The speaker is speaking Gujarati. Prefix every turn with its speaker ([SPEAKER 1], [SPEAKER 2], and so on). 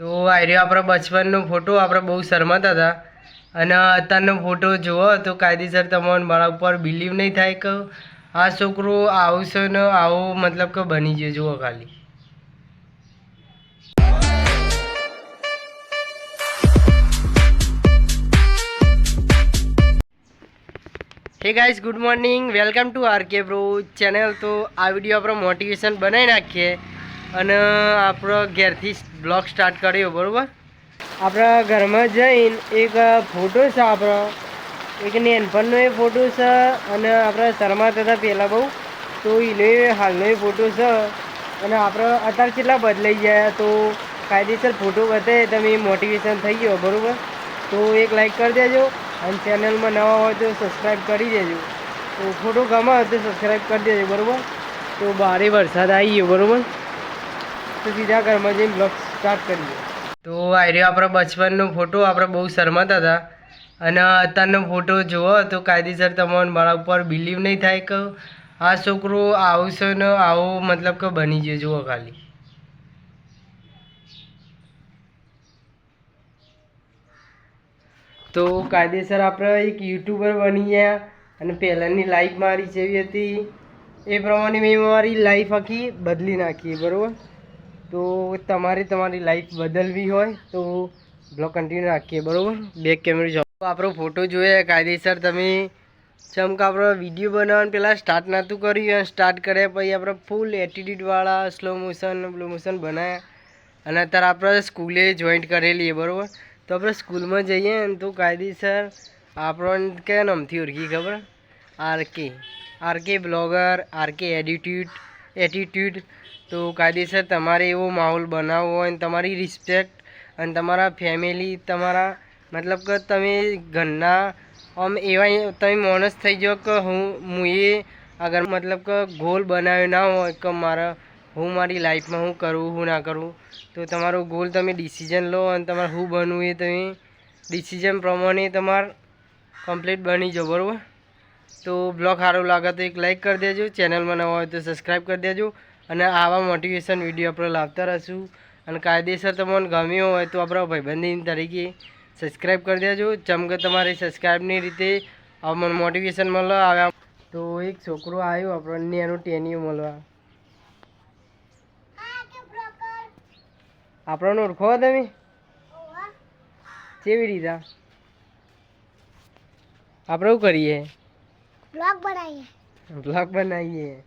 [SPEAKER 1] તો આ રહ્યો આપણો બચપનનો ફોટો. આપણે બહુ શરમાતા હતા. અને અત્યારનો ફોટો જુઓ તો કાયદેસર તમને મારા ઉપર બિલીવ નહીં થાય કે આ છોકરો આવું છે ને આવો મતલબ કે બની ગયો. જુઓ ખાલી. Hey guys good morning welcome to R K bro channel તો આ વીડિયો આપણે મોટિવેશન બનાવી નાખીએ. અને આપણો ઘેરથી બ્લોગ સ્ટાર્ટ કર્યો, બરાબર? આપણા ઘરમાં જઈને એક ફોટો છે આપણો. એક નેનપણનો એ ફોટો છે અને આપણા શરમા હતા પહેલાં બહુ. તો એનો હાલનો એ ફોટો છે. અને આપણે અત્યારે કેટલા બદલાઈ ગયા તો કાયદેસર ફોટો બતાવે તમે મોટિવેશન થઈ ગયો, બરાબર? તો એક લાઈક કરી દેજો અને ચેનલમાં નવા હોય તો સબસ્ક્રાઈબ કરી દેજો. તો ફોટો ગમે તો સબસ્ક્રાઈબ કરી દેજો, બરાબર? તો ભારે વરસાદ આવી ગયો, બરાબર? તો સીધા ઘરમાં જઈને બ્લોગ સ્ટાર્ટ કરીએ. તો આ રહ્યો આપણો બચપનનો ફોટો આપણે બહુ શરમાતા હતા. અને અત્યારનો ફોટો જુઓ તો કાયદેસર તમારા બાળક ઉપર બિલીવ નહીં થાય કે આ છોકરો આવું છે ને આવો મતલબ કે બની ગયો, જુઓ ખાલી. તો કાયદેસર આપણે એક યુટ્યુબર બની ગયા અને પહેલાંની લાઈફ મારી જેવી હતી. એ પ્રમાણે મેં મારી લાઈફ આખી બદલી નાખી, બરાબર? તો તમારે તમારી લાઈફ બદલવી હોય તો બ્લોગ કન્ટિન્યુ રાખીએ, બરાબર? બેક કેમેરા જો આપણો ફોટો જોઈએ, કાયદેસર તમે ચમક આપણો વીડિયો બનાવવાનું પહેલાં સ્ટાર્ટ નહોતું કર્યું, અને સ્ટાર્ટ કર્યા પછી આપણે ફૂલ એટીટ્યૂડવાળા સ્લો મોશન બ્લો મોશન બનાવ્યા અને અત્યારે આપણે સ્કૂલે જોઈન્ટ કરેલી બરાબર? તો આપણે સ્કૂલમાં જઈએ ને તો કાયદેસર આપણને કે નામથી ઓળખી ખબર? RK RK blogger RK attitude attitude તો કાયદેસર તમારે એવો માહોલ બનાવવો હોય ને તમારી રિસ્પેક્ટ અને તમારા ફેમિલી તમારા મતલબ કે તમે ઘરના, આમ એવા તમે માણસ થઈ જાઓ કે હું હું એ અગર મતલબ કે ગોલ બનાવ્યો ના હોય કે મારા, હું મારી લાઈફમાં હું કરું, હું ના કરું, તો તમારો ગોલ તમે ડિસિઝન લો અને તમારે શું બનવું એ તમે ડિસિઝન પ્રમાણે તમારે કમ્પ્લીટ બની જાઓ, બરાબર? તો બ્લોગ સારું લાગે તો એક લાઈક કરી દેજો. ચેનલમાં નવા હોય તો સબસ્ક્રાઈબ કરી દેજો. અને આવા મોટિવેશન વીડિયો આપણે લાવતા રહીશું. અને કાયદેસર તમને ગમ્યો હોય તો આપણા ભાઈબંધી તરીકે સબસ્ક્રાઈબ કરી દેજો. જેમ કે તમારે સબસ્ક્રાઈબની રીતે અમને મોટિવેશન મળવા આવ્યા. તો એક છોકરો આવ્યો આપણને એનું ટેનિયું મળવા. આપણને ઓળખો તમે? કેવી રીતે? આપણે શું કરીએ?
[SPEAKER 2] બ્લોગ બનાવીએ.
[SPEAKER 1] બ્લોગ બનાવીએ.